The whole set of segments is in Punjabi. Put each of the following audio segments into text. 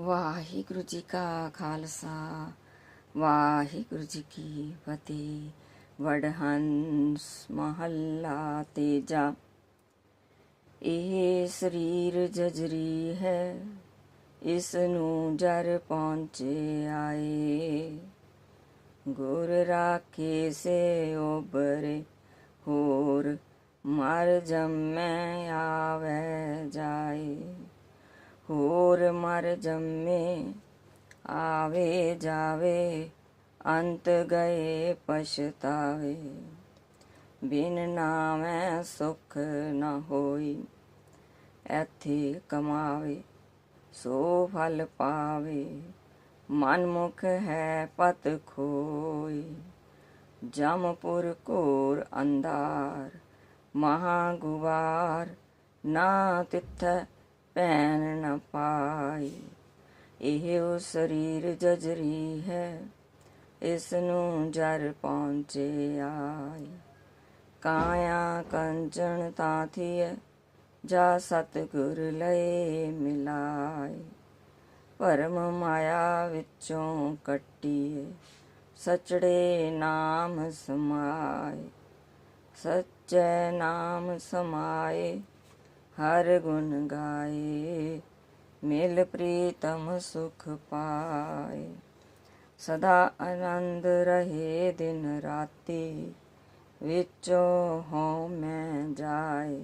ਵਾਹਿਗੁਰੂ ਜੀ ਕਾ ਖਾਲਸਾ, ਵਾਹਿਗੁਰੂ ਜੀ ਕੀ ਫਤਿਹ। ਵਡਹੰਸ ਮਹੱਲਾ ਤੇਜਾ, ਇਹ ਸਰੀਰ ਜਜਰੀ ਹੈ ਇਸ ਨੂੰ ਜਰ ਪਹੁੰਚੇ ਆਏ। ਗੁਰ ਰਾਖੇ ਸੇ ਉਬਰੇ ਹੋਰ ਮਰ ਜੰਮੈ ਆਵੇ ਜਾਏ। ਹੋਰ ਮਰ ਜੰਮੇ, ਆਵੇ ਜਾਵੇ, ਅੰਤ ਗਏ ਪਛਤਾਵੇ। ਬਿਨ ਨਾਮੈ ਸੁਖ ਨਾ ਹੋਈ, ਐਥੇ ਕਮਾਵੇ, ਸੋ ਫਲ ਪਾਵੇ। ਮਨ ਮੁਖ ਹੈ ਪਤ ਖੋਈ, ਜਮਪੁਰ ਘੋਰ ਅੰਧਾਰ। ਮਹਾ ਗੁਵਾਰ ਨਾ ਤਿੱਥੈ ਭੈਣ ਨ ਪਾਈ। ਇਹ ਉਹ ਸਰੀਰ ਜਜਰੀ ਹੈ, ਇਸ ਨੂੰ ਜਰ ਪਹੁੰਚੇ ਆਈ। ਕਾਇਆ ਕੰਚਨ ਤਾਥੀਐ ਜਾ ਸਤਿਗੁਰ ਲਏ ਮਿਲਾਈ ਭਰਮ ਮਾਇਆ ਵਿੱਚੋਂ ਕੱਟੀਏ, ਸਚੜੇ ਨਾਮ ਸਮਾਏ। ਸਚੈ ਨਾਮ ਸਮਾਏ ਹਰ ਗੁਣ ਗਾਏ, ਮਿਲ ਪ੍ਰੀਤਮ ਸੁਖ ਪਾਏ। ਸਦਾ ਆਨੰਦ ਰਹੇ ਦਿਨ ਰਾਤੀ, ਵਿੱਚੋਂ ਹਉ ਮੈਂ ਜਾਏ।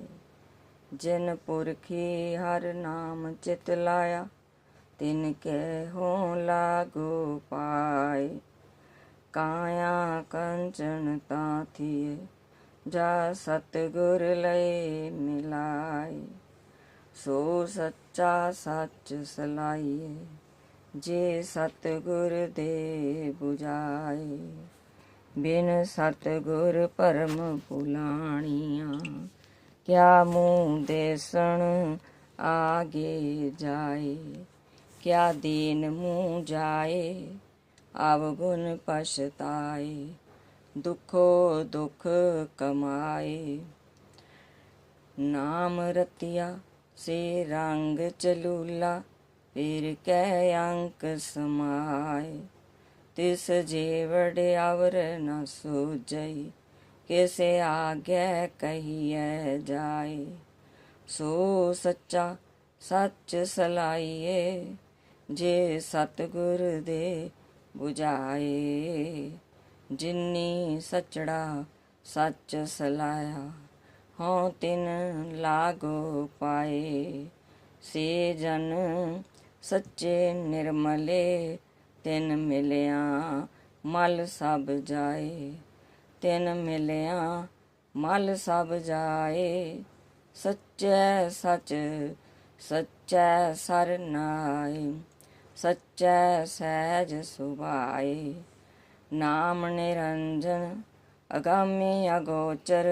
ਜਿਨ ਪੁਰਖੀ ਹਰ ਨਾਮ ਚਿਤ ਲਾਇਆ, ਤਿਨ ਕੈ ਹੋ ਲਾਗੋ ਪਾਏ। ਕਾਇਆ ਕੰਚਨ ਤਾਥੀਏ ਜਾ ਸਤਿਗੁਰ ਲਈ ਮਿਲਾਈ ਸੋ ਸੱਚਾ ਸੱਚ ਸਲਾਈਏ, ਜੇ ਸਤਿਗੁਰ ਦੇ 부ਝਾਏ ਬਿਨ ਸਤਿਗੁਰ ਪਰਮ ਭੁਲਾਣੀਆਂ, ਕਿਆ ਮੂੰਹ ਦੇਸਣ ਆਗੇ ਜਾਏ, ਕਿਆ ਦੀਨ ਮੂੰਹ ਜਾਏ ਅਵਗੁਣ ਪਛਤਾਏ। ਦੁਖੋ ਦੁਖ ਕਮਾਏ। ਨਾਮ ਰਤਿਆ ਸੇ ਰੰਗ ਚਲੂਲਾ, ਫਿਰ ਕੈ ਅੰਕ ਸਮਾਏ। ਤਿਸ ਜੀਵੜ ਅਵਰ ਨ ਸੂਝਈ ਕਿਸੇ ਆਗੇ ਕਹੀਐ ਜਾਏ। ਸੋ ਸੱਚਾ ਸੱਚ ਸਲਾਈਏ, ਜੇ ਸਤਗੁਰ ਦੇ 부ਝਾਏ ਜਿਨੀ ਸਚੜਾ ਸੱਚ ਸਲਾਇਆ, ਹਉ ਤਿਨ ਲਾਗੋ ਪਾਏ। ਸੇ ਜਨ ਸੱਚੇ ਨਿਰਮਲੇ, ਤਿਨ ਮਿਲਿਆ ਮਲ ਸਭ ਜਾਏ। ਤਿਨ ਮਿਲਿਆ ਮਲ ਸਭ ਜਾਏ, ਸੱਚੈ ਸਚ, ਸੱਚੈ ਸਰਨਾਈ ਸੱਚੈ ਸਹਿਜ ਸੁਭਾਏ। ਨਾਮ ਨਿਰੰਜਨ, ਅਗਾਮੀ ਅਗੋਚਰ,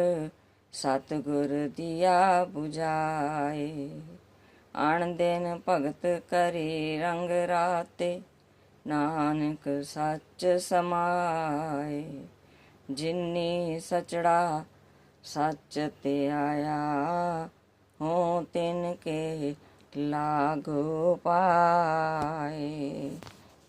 ਸਤਿਗੁਰ ਦੀਆ 부ਝਾਏ। ਆਣ ਦਿਨ ਭਗਤ ਕਰੀ ਰੰਗ ਰਾਤੇ, ਨਾਨਕ ਸੱਚ ਸਮਾਏ। ਜਿਨੀ ਸਚੜਾ ਸੱਚ ਤੇ ਆਇਆ, ਹੋ ਤਿਨ ਕੇ ਲਾਗੋ ਪਾਏ।